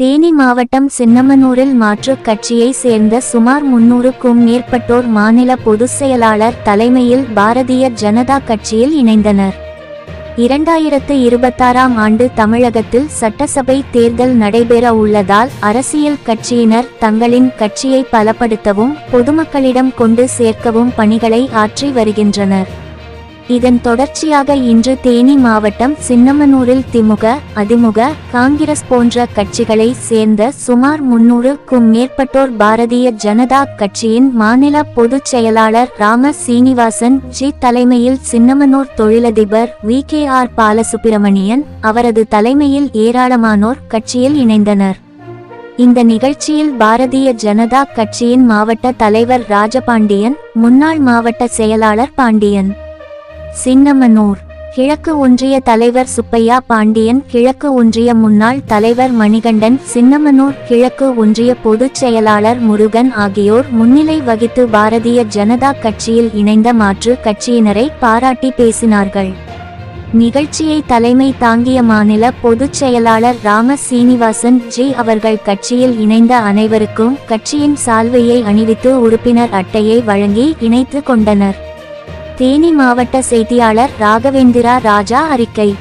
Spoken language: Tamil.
தேனி மாவட்டம் சின்னமனூரில் மாற்றுக் கட்சியை சேர்ந்த சுமார் முன்னூறுக்கும் மேற்பட்டோர் மாநில பொதுச் செயலாளர் தலைமையில் பாரதிய ஜனதா கட்சியில் இணைந்தனர். இரண்டாயிரத்து இருபத்தாறாம் ஆண்டு தமிழகத்தில் சட்டசபை தேர்தல் நடைபெற உள்ளதால் அரசியல் கட்சியினர் தங்களின் கட்சியை பலப்படுத்தவும் பொதுமக்களிடம் கொண்டு சேர்க்கவும் பணிகளை ஆற்றி வருகின்றனர். இதன் தொடர்ச்சியாக இன்று தேனி மாவட்டம் சின்னமனூரில் திமுக அதிமுக காங்கிரஸ் போன்ற கட்சிகளை சேர்ந்த சுமார் முன்னூறுக்கும் மேற்பட்டோர் பாரதிய ஜனதா கட்சியின் மாநில பொதுச் செயலாளர் ராம சீனிவாசன் ஜி தலைமையில் சின்னமனூர் தொழிலதிபர் வி கே ஆர் பாலசுப்பிரமணியன் அவரது தலைமையில் ஏராளமானோர் கட்சியில் இணைந்தனர். இந்த நிகழ்ச்சியில் பாரதிய ஜனதா கட்சியின் மாவட்ட தலைவர் ராஜபாண்டியன் முன்னாள் மாவட்ட செயலாளர் பாண்டியன். சின்னமனூர் கிழக்கு ஒன்றிய தலைவர் சுப்பையா பாண்டியன் கிழக்கு ஒன்றிய முன்னாள் தலைவர் மணிகண்டன் சின்னமனூர் கிழக்கு ஒன்றிய பொதுச் செயலாளர் முருகன் ஆகியோர் முன்னிலை வகித்து பாரதிய ஜனதா கட்சியில் இணைந்த மாற்று கட்சியினரை பாராட்டி பேசினார்கள். நிகழ்ச்சியை தலைமை தாங்கிய மாநில பொதுச் செயலாளர் ராம சீனிவாசன் ஜி அவர்கள் கட்சியில் இணைந்த அனைவருக்கும் கட்சியின் சால்வையை அணிவித்து உறுப்பினர் அட்டையை வழங்கி இணைத்து கொண்டனர். தேனி மாவட்ட செய்தியாளர் ராகவேந்திரா ராஜா அறிக்கை.